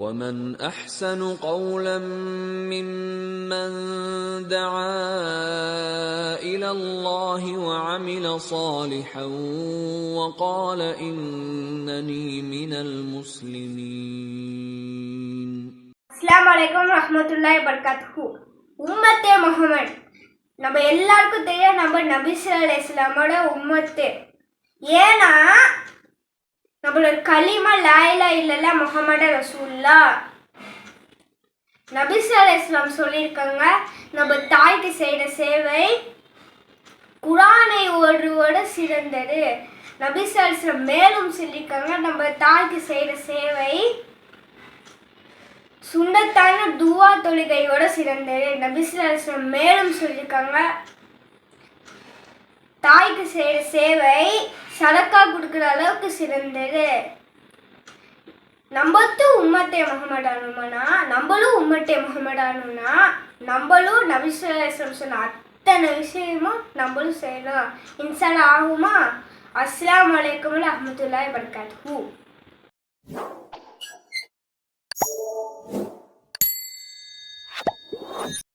ومن احسن قولا ممن دعا الى الله وعمل صالحا وقال انني من المسلمين அஸ்ஸலாமு அலைக்கும் ரஹ்மத்துல்லாஹி வபரகாத்துஹு உம்மத்தே முஹம்மத் நம்ம எல்லாருக்கும் தெரியும் நம்ம நபி ஸல்லல்லாஹு அலைஹி இஸ்லாமோட உம்மத்து ஏன்னா நம்மளோட கலிமா லாயிலா இல்லைல்ல முஹம்மது ரசூல்லா. நபி இஸ்லாம் சொல்லியிருக்காங்க நம்ம தாய்க்கு செய்கிற சேவை குரானை ஒருவோட சிறந்தது. நபி இஸ்லாம் மேலும் சொல்லியிருக்காங்க நம்ம தாய்க்கு செய்கிற சேவை சுண்டத்தான துவா தொழுகையோட சிறந்தது. நபிசுலாசனம் மேலும் சொல்லியிருக்காங்க தாய்க்கு செய்கிற சேவை சடக்கா கொடுக்குற அளவுக்கு சிறந்தது. நம்மத்தும் உம்மத்தே முகமடானுமானா நம்மளும் உம்மத்தே முகமடானுனா நம்மளும் நபிசுலாசனம் சொன்ன அத்தனை விஷயமும் நம்மளும் செய்யணும். இன்சால ஆகுமா? அஸ்லாம் வலைக்கம் அஹமதுல்லா ரஹ்மத்துல்லாஹி ஹூ